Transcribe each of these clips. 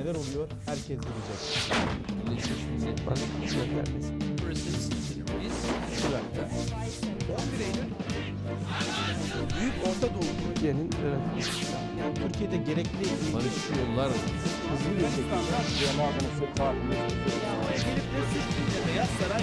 neler oluyor herkes bilecek. Büyük Orta Doğu Türkiye'nin evet, yani Türkiye'de gerekli barışıyorlar. hızlı bir şekilde Beyaz Saray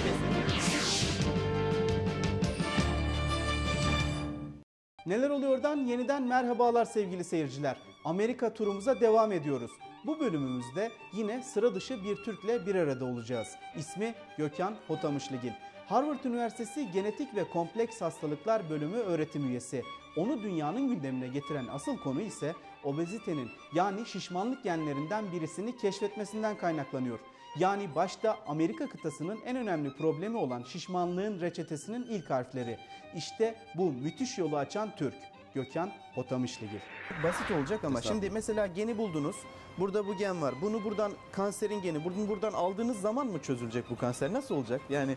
Neler oluyordan yeniden merhabalar sevgili seyirciler. Amerika turumuza devam ediyoruz. Bu bölümümüzde yine sıra dışı bir Türk'le bir arada olacağız. İsmi Gökhan Hotamışlıgil. Harvard Üniversitesi Genetik ve Kompleks Hastalıklar Bölümü öğretim üyesi. Onu dünyanın gündemine getiren asıl konu ise obezitenin yani şişmanlık genlerinden birisini keşfetmesinden kaynaklanıyor. Yani başta Amerika kıtasının en önemli problemi olan şişmanlığın reçetesinin ilk harfleri. İşte bu müthiş yolu açan Türk. Gökhan Otamışligil. Basit olacak ama şimdi mesela geni buldunuz. Burada bu gen var. Bunu buradan kanserin geni. Bunu buradan aldığınız zaman mı çözülecek bu kanser? Nasıl olacak? Yani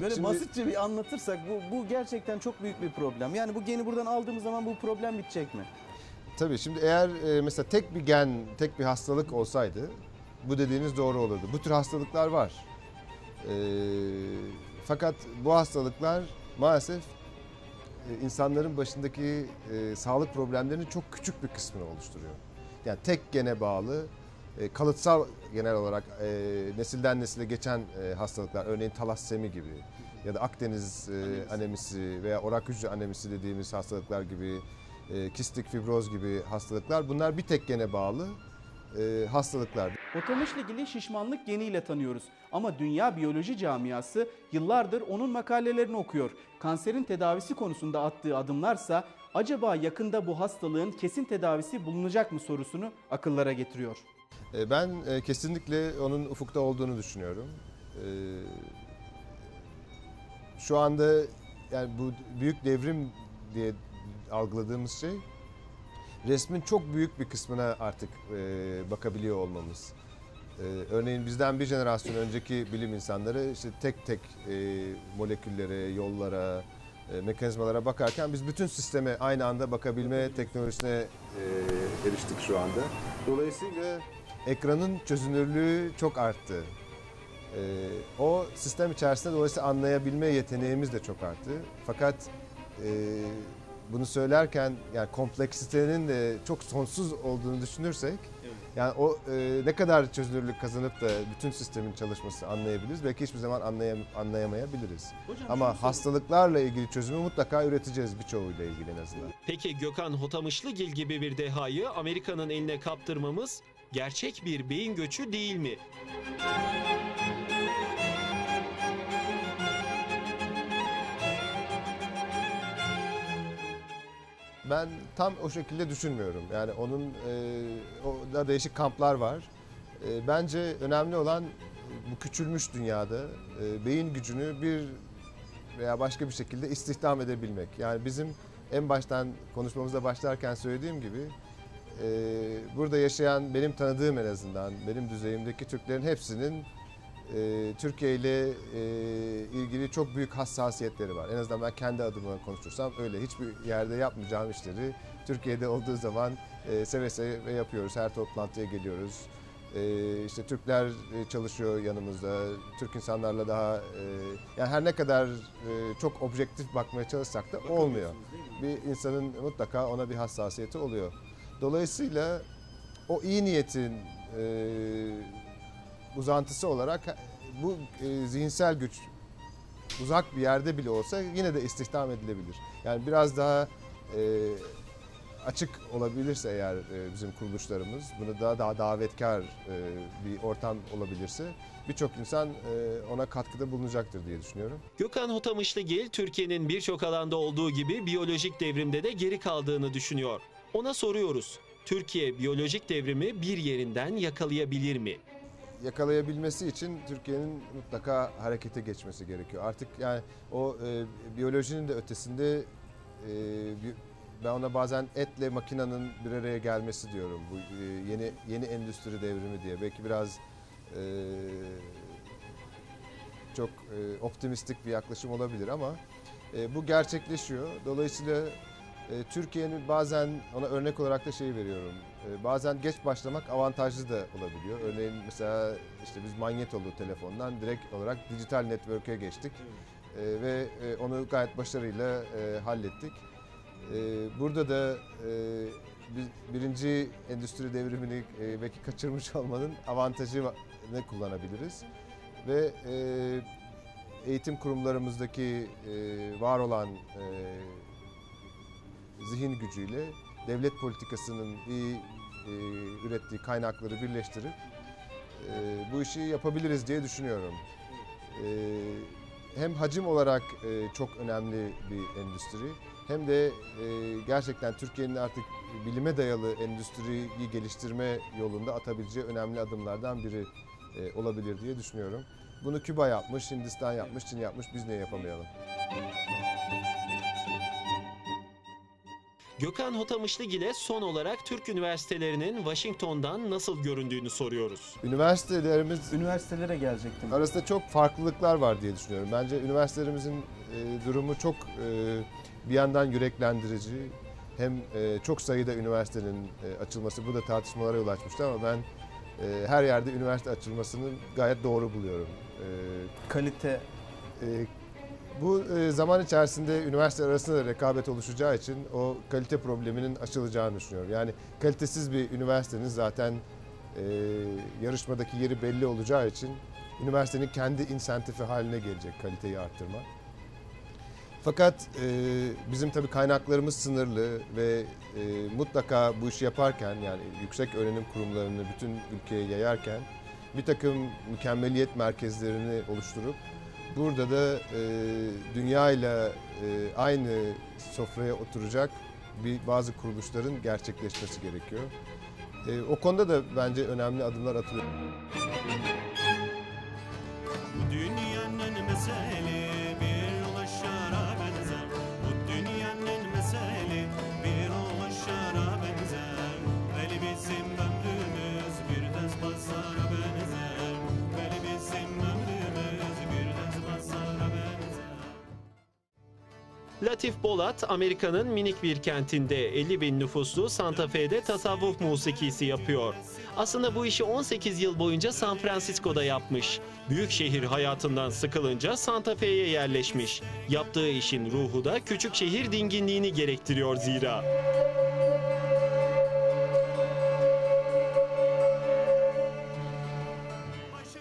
böyle Şimdi- basitçe bir anlatırsak bu, bu gerçekten çok büyük bir problem. Yani bu geni buradan aldığımız zaman bu problem bitecek mi? Tabii şimdi eğer e, mesela tek bir gen, tek bir hastalık olsaydı bu dediğiniz doğru olurdu. Bu tür hastalıklar var. E, fakat bu hastalıklar maalesef e, insanların başındaki e, sağlık problemlerinin çok küçük bir kısmını oluşturuyor. Yani tek gene bağlı, e, kalıtsal genel olarak e, nesilden nesile geçen e, hastalıklar, örneğin talassemi gibi ya da Akdeniz e, anemisi veya orak hücre anemisi dediğimiz hastalıklar gibi, e, kistik fibroz gibi hastalıklar bunlar bir tek gene bağlı e, hastalıklar. Otomişligili şişmanlık geniyle tanıyoruz. Ama dünya biyoloji camiası yıllardır onun makalelerini okuyor. Kanserin tedavisi konusunda attığı adımlarsa acaba yakında bu hastalığın kesin tedavisi bulunacak mı sorusunu akıllara getiriyor. E, Ben e, kesinlikle onun ufukta olduğunu düşünüyorum. E, Şu anda yani bu büyük devrim diye algıladığımız şey resmin çok büyük bir kısmına artık e, bakabiliyor olmamız. E, Örneğin bizden bir jenerasyon önceki bilim insanları işte tek tek e, moleküllere, yollara, e, mekanizmalara bakarken biz bütün sisteme aynı anda bakabilme teknolojisine e, eriştik şu anda. Dolayısıyla ekranın çözünürlüğü çok arttı. Ee, o sistem içerisinde dolayısıyla anlayabilme yeteneğimiz de çok arttı. Fakat e, bunu söylerken yani kompleksitenin de çok sonsuz olduğunu düşünürsek yani o e, ne kadar çözünürlük kazanıp da bütün sistemin çalışması anlayabiliriz belki hiçbir zaman anlayam anlayamayabiliriz. Ama hastalıklarla ilgili çözümü mutlaka üreteceğiz birçoğuyla ilgili en azından. Peki Gökhan Hotamışlıgil gibi bir dehayı Amerika'nın eline kaptırmamız gerçek bir beyin göçü değil mi? Ben tam o şekilde düşünmüyorum. Yani onun e, o da değişik kamplar var. E, bence önemli olan bu küçülmüş dünyada e, beyin gücünü bir veya başka bir şekilde istihdam edebilmek. Yani bizim en baştan konuşmamıza başlarken söylediğim gibi e, burada yaşayan benim tanıdığım en azından benim düzeyimdeki Türklerin hepsinin e, Türkiye ile e, ilgili çok büyük hassasiyetleri var. En azından ben kendi adıma konuşursam öyle. Hiçbir yerde yapmayacağım işleri Türkiye'de olduğu zaman e, seve seve yapıyoruz. Her toplantıya geliyoruz. E, işte Türkler e, çalışıyor yanımızda. Türk insanlarla daha e, yani her ne kadar e, çok objektif bakmaya çalışsak da olmuyor. Bir insanın mutlaka ona bir hassasiyeti oluyor. Dolayısıyla o iyi niyetin e, uzantısı olarak bu e, zihinsel güç uzak bir yerde bile olsa yine de istihdam edilebilir. Yani biraz daha e, açık olabilirse eğer e, bizim kuruluşlarımız, bunu daha daha davetkar bir ortam olabilirse birçok insan ona katkıda bulunacaktır diye düşünüyorum. Gökhan Hotamışlıgil Türkiye'nin birçok alanda olduğu gibi biyolojik devrimde de geri kaldığını düşünüyor. Ona soruyoruz. Türkiye biyolojik devrimi bir yerinden yakalayabilir mi? Yakalayabilmesi için Türkiye'nin mutlaka harekete geçmesi gerekiyor. Artık yani o e, biyolojinin de ötesinde e, ben ona bazen etle makinanın bir araya gelmesi diyorum. Bu e, yeni yeni endüstri devrimi diye. Belki biraz e, çok e, optimistik bir yaklaşım olabilir ama e, bu gerçekleşiyor. Dolayısıyla Türkiye'nin bazen ona örnek olarak da şey veriyorum. E, bazen geç başlamak avantajlı da olabiliyor. Örneğin mesela işte biz manyetolu telefondan direkt olarak dijital network'e geçtik. E, ve e, onu gayet başarıyla e, hallettik. E, burada da e, birinci endüstri devrimini e, belki kaçırmış olmanın avantajını kullanabiliriz. Ve e, eğitim kurumlarımızdaki e, var olan e, zihin gücüyle devlet politikasının iyi e, ürettiği kaynakları birleştirip e, bu işi yapabiliriz diye düşünüyorum. E, hem hacim olarak e, çok önemli bir endüstri hem de e, gerçekten Türkiye'nin artık bilime dayalı endüstriyi geliştirme yolunda atabileceği önemli adımlardan biri e, olabilir diye düşünüyorum. Bunu Küba yapmış, Hindistan yapmış, Çin yapmış. Biz niye yapamayalım? Gökhan Hotamışlıgil'e son olarak Türk üniversitelerinin Washington'dan nasıl göründüğünü soruyoruz. Üniversitelerimiz Üniversitelere gelecektim. arasında çok farklılıklar var diye düşünüyorum. Bence üniversitelerimizin e, durumu çok e, bir yandan yüreklendirici. Hem e, çok sayıda üniversitenin e, açılması, bu da tartışmalara yol açmıştı ama ben e, her yerde üniversite açılmasını gayet doğru buluyorum. E, Kalite e, bu e, zaman içerisinde üniversite arasında da rekabet oluşacağı için o kalite probleminin aşılacağını düşünüyorum. Yani kalitesiz bir üniversitenin zaten e, yarışmadaki yeri belli olacağı için üniversitenin kendi insentifi haline gelecek kaliteyi arttırmak. Fakat e, bizim tabii kaynaklarımız sınırlı ve e, mutlaka bu işi yaparken yani yüksek öğrenim kurumlarını bütün ülkeye yayarken bir takım mükemmeliyet merkezlerini oluşturup burada da e, dünyayla e, aynı sofraya oturacak bir bazı kuruluşların gerçekleşmesi gerekiyor. E, o konuda da bence önemli adımlar atılıyor. Latif Bolat, Amerika'nın minik bir kentinde 50 bin nüfuslu Santa Fe'de tasavvuf musikisi yapıyor. Aslında bu işi 18 yıl boyunca San Francisco'da yapmış. Büyük şehir hayatından sıkılınca Santa Fe'ye yerleşmiş. Yaptığı işin ruhu da küçük şehir dinginliğini gerektiriyor zira.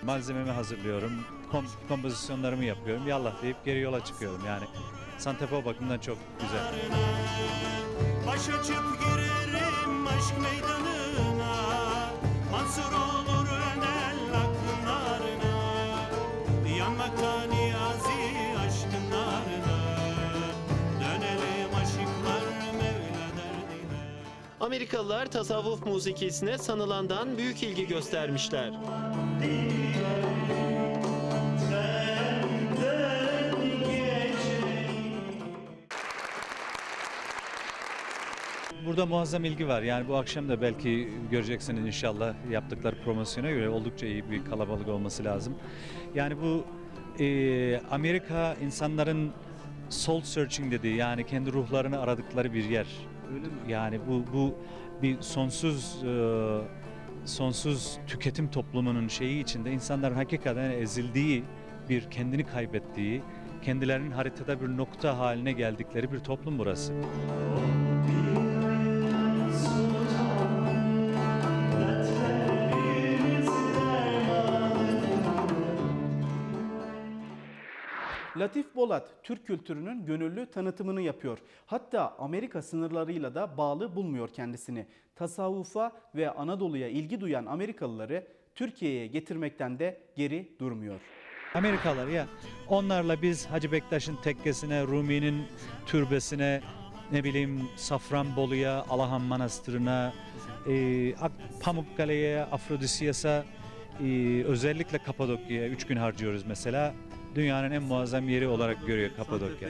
Malzememi hazırlıyorum, kom- kompozisyonlarımı yapıyorum, yallah deyip geri yola çıkıyorum. Yani Santepe o bakımdan çok güzel. Baş açıp girerim aşk meydanına Mansur olur enel akınlarına Yanmakta niyazi aşkın narına Dönelim aşıklar Mevla derdine Amerikalılar tasavvuf musikisine sanılandan büyük ilgi göstermişler. Burada muazzam ilgi var. Yani bu akşam da belki göreceksiniz inşallah yaptıkları promosyona göre oldukça iyi bir kalabalık olması lazım. Yani bu e, Amerika insanların soul searching dediği yani kendi ruhlarını aradıkları bir yer. Yani bu bu bir sonsuz e, sonsuz tüketim toplumunun şeyi içinde insanların hakikaten ezildiği bir kendini kaybettiği, kendilerinin haritada bir nokta haline geldikleri bir toplum burası. Latif Bolat Türk kültürünün gönüllü tanıtımını yapıyor. Hatta Amerika sınırlarıyla da bağlı bulmuyor kendisini. Tasavvufa ve Anadolu'ya ilgi duyan Amerikalıları Türkiye'ye getirmekten de geri durmuyor. Amerikalılar ya onlarla biz Hacı Bektaş'ın tekkesine, Rumi'nin türbesine, ne bileyim Safranbolu'ya, Alahan Manastırı'na, e, Pamukkale'ye, Afrodisiyas'a, e, özellikle Kapadokya'ya 3 gün harcıyoruz mesela. Dünyanın en muazzam yeri olarak görüyor Kapadokya.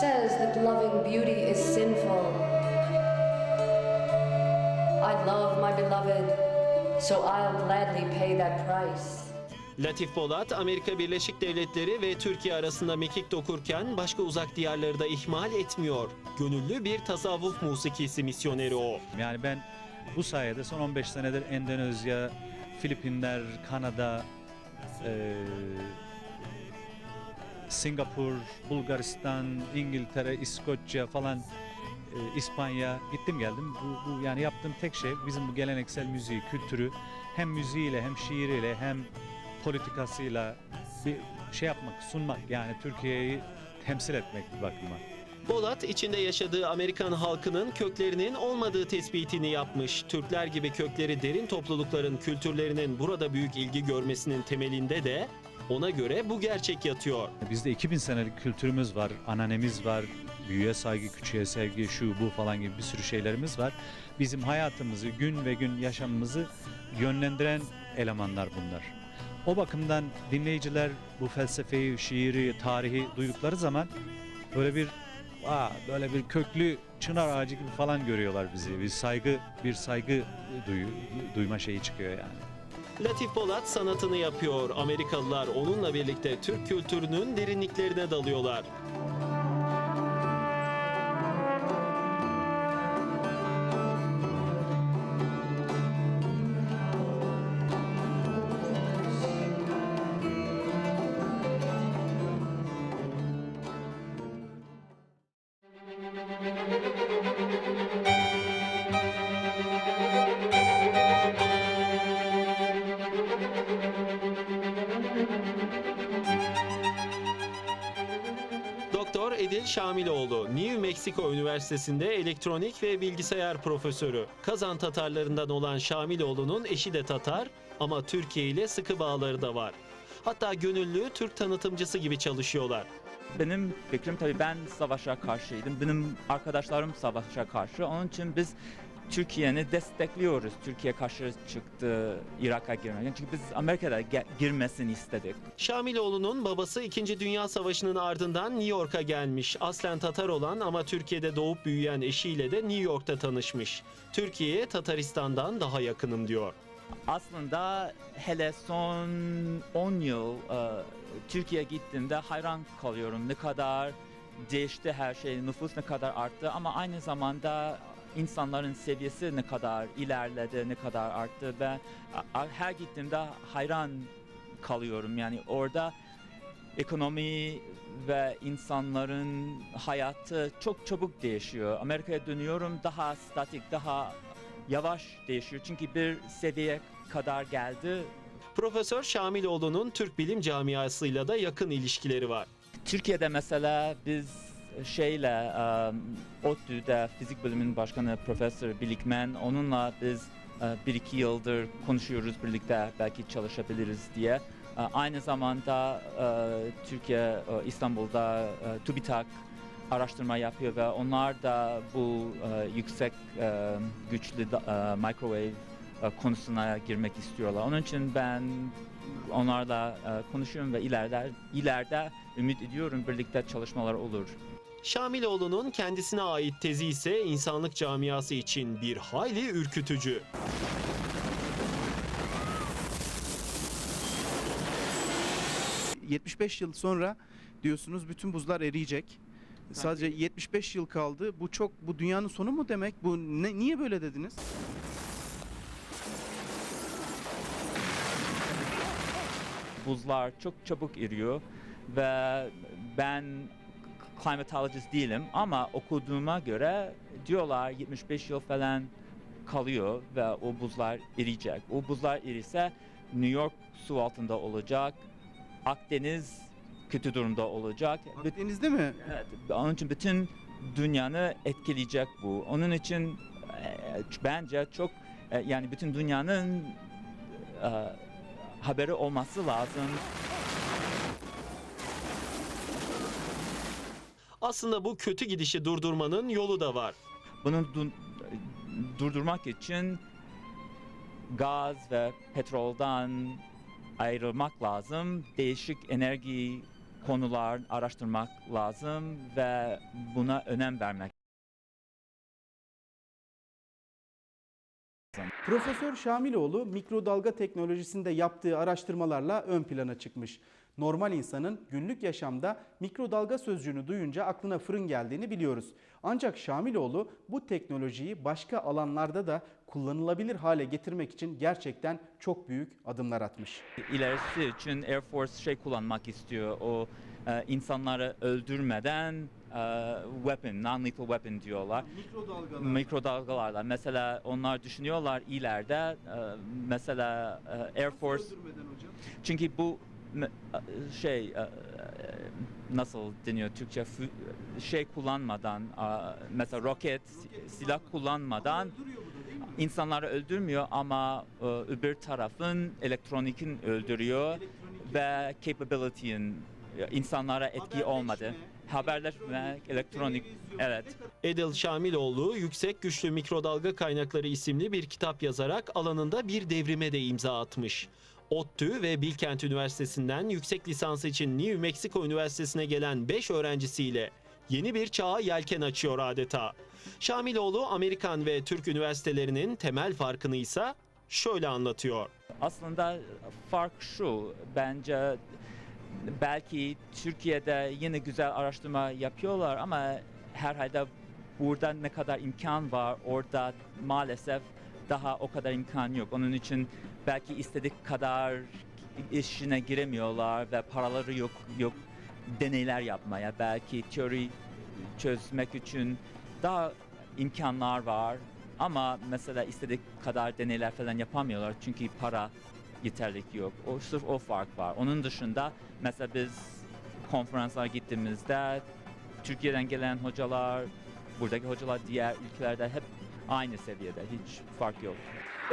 says that loving beauty is sinful. I love my beloved, so I'll gladly pay that price. Latif Polat, Amerika Birleşik Devletleri ve Türkiye arasında mekik dokurken başka uzak diyarları da ihmal etmiyor. Gönüllü bir tasavvuf musikisi misyoneri o. Yani ben bu sayede son 15 senedir Endonezya, Filipinler, Kanada, eee, Singapur, Bulgaristan, İngiltere, İskoçya falan eee, İspanya gittim geldim. Bu, bu yani yaptığım tek şey bizim bu geleneksel müziği, kültürü hem müziğiyle hem şiiriyle hem politikasıyla bir şey yapmak, sunmak yani Türkiye'yi temsil etmek bir bakıma. Polat içinde yaşadığı Amerikan halkının köklerinin olmadığı tespitini yapmış. Türkler gibi kökleri derin toplulukların kültürlerinin burada büyük ilgi görmesinin temelinde de ona göre bu gerçek yatıyor. Bizde 2000 senelik kültürümüz var, ananemiz var, büyüğe saygı, küçüğe sevgi, şu bu falan gibi bir sürü şeylerimiz var. Bizim hayatımızı, gün ve gün yaşamımızı yönlendiren elemanlar bunlar. O bakımdan dinleyiciler bu felsefeyi, şiiri, tarihi duydukları zaman böyle bir Aa, böyle bir köklü çınar ağacı gibi falan görüyorlar bizi. Bir saygı, bir saygı duyu, duyma şeyi çıkıyor yani. Latif Polat sanatını yapıyor. Amerikalılar onunla birlikte Türk kültürünün derinliklerine dalıyorlar. Doktor Edil Şamiloğlu, New Mexico Üniversitesi'nde elektronik ve bilgisayar profesörü. Kazan Tatarlarından olan Şamiloğlu'nun eşi de Tatar ama Türkiye ile sıkı bağları da var. Hatta gönüllü Türk tanıtımcısı gibi çalışıyorlar. Benim fikrim tabii ben savaşa karşıydım. Benim arkadaşlarım savaşa karşı. Onun için biz Türkiye'ni destekliyoruz. Türkiye karşı çıktı Irak'a girmeye. Çünkü biz Amerika'da girmesini istedik. Şamiloğlu'nun babası 2. Dünya Savaşı'nın ardından New York'a gelmiş. Aslen Tatar olan ama Türkiye'de doğup büyüyen eşiyle de New York'ta tanışmış. Türkiye'ye Tataristan'dan daha yakınım diyor. Aslında hele son 10 yıl e, Türkiye'ye gittiğimde hayran kalıyorum. Ne kadar değişti her şey, nüfus ne kadar arttı ama aynı zamanda insanların seviyesi ne kadar ilerledi, ne kadar arttı. Ben her gittiğimde hayran kalıyorum. Yani orada ekonomi ve insanların hayatı çok çabuk değişiyor. Amerika'ya dönüyorum daha statik, daha yavaş değişiyor. Çünkü bir seviyeye kadar geldi. Profesör Şamiloğlu'nun Türk bilim camiasıyla da yakın ilişkileri var. Türkiye'de mesela biz şeyle ODTÜ'de fizik bölümünün başkanı Profesör Bilikmen onunla biz bir iki yıldır konuşuyoruz birlikte belki çalışabiliriz diye. Aynı zamanda Türkiye İstanbul'da TÜBİTAK araştırma yapıyor ve onlar da bu yüksek güçlü microwave konusuna girmek istiyorlar. Onun için ben onlarla konuşuyorum ve ileride ileride ümit ediyorum birlikte çalışmalar olur. Şamiloğlu'nun kendisine ait tezi ise insanlık camiası için bir hayli ürkütücü. Ee, 75 yıl sonra diyorsunuz bütün buzlar eriyecek. Sadece 75 yıl kaldı. Bu çok bu dünyanın sonu mu demek? Bu ne, niye böyle dediniz? Buzlar çok çabuk eriyor ve ben climatologist değilim ama okuduğuma göre diyorlar 75 yıl falan kalıyor ve o buzlar eriyecek. O buzlar erirse New York su altında olacak, Akdeniz kötü durumda olacak. Akdeniz'de mi? Evet, onun için bütün dünyanı etkileyecek bu. Onun için e, bence çok e, yani bütün dünyanın e, haberi olması lazım. Aslında bu kötü gidişi durdurmanın yolu da var. Bunu du- durdurmak için gaz ve petroldan ayrılmak lazım. Değişik enerji konular araştırmak lazım ve buna önem vermek Profesör Şamiloğlu mikrodalga teknolojisinde yaptığı araştırmalarla ön plana çıkmış. Normal insanın günlük yaşamda mikrodalga sözcüğünü duyunca aklına fırın geldiğini biliyoruz. Ancak Şamiloğlu bu teknolojiyi başka alanlarda da kullanılabilir hale getirmek için gerçekten çok büyük adımlar atmış. İlerisi için Air Force şey kullanmak istiyor. O e, insanları öldürmeden e, weapon, non-lethal weapon diyorlar. Mikrodalgalar. Mikrodalgalarla. Mesela onlar düşünüyorlar ileride e, mesela e, Air Force çünkü bu me- e, şey e, nasıl deniyor Türkçe şey kullanmadan mesela roket, silah kullanmadan insanları öldürmüyor ama e, öbür tarafın elektronikin öldürüyor ve capability'in insanlara etki olmadı. Haberleşme, elektronik, evet. Edil Şamiloğlu Yüksek Güçlü Mikrodalga Kaynakları isimli bir kitap yazarak alanında bir devrime de imza atmış. ODTÜ ve Bilkent Üniversitesi'nden yüksek lisans için New Mexico Üniversitesi'ne gelen 5 öğrencisiyle yeni bir çağa yelken açıyor adeta. Şamiloğlu Amerikan ve Türk üniversitelerinin temel farkını ise şöyle anlatıyor. Aslında fark şu, bence belki Türkiye'de yine güzel araştırma yapıyorlar ama herhalde burada ne kadar imkan var orada maalesef daha o kadar imkan yok. Onun için belki istedik kadar işine giremiyorlar ve paraları yok yok deneyler yapmaya belki teori çözmek için daha imkanlar var ama mesela istedik kadar deneyler falan yapamıyorlar çünkü para yeterlik yok. O sırf o fark var. Onun dışında mesela biz konferanslara gittiğimizde Türkiye'den gelen hocalar, buradaki hocalar diğer ülkelerde hep aynı seviyede. Hiç fark yok.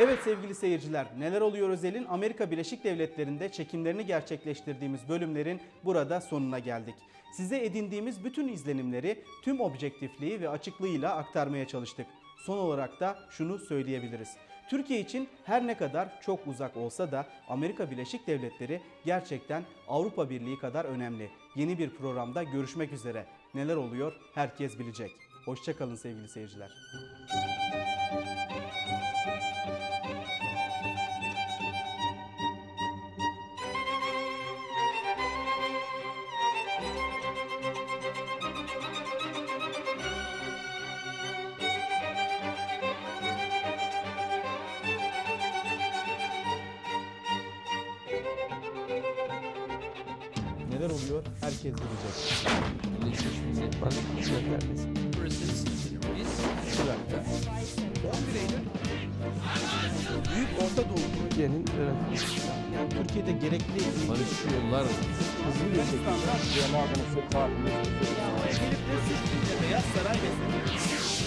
Evet sevgili seyirciler, Neler Oluyor Özel'in Amerika Birleşik Devletleri'nde çekimlerini gerçekleştirdiğimiz bölümlerin burada sonuna geldik. Size edindiğimiz bütün izlenimleri tüm objektifliği ve açıklığıyla aktarmaya çalıştık. Son olarak da şunu söyleyebiliriz. Türkiye için her ne kadar çok uzak olsa da Amerika Birleşik Devletleri gerçekten Avrupa Birliği kadar önemli. Yeni bir programda görüşmek üzere. Neler oluyor herkes bilecek. Hoşçakalın sevgili seyirciler. Herkes bilecek. Bana konuşacak Büyük Orta Doğu Türkiye'nin öğrencisi. Yani Türkiye'de gerekli barış yollar hızlı bir şekilde diye mağdanın sokağı. Gelip beyaz saray meselesi.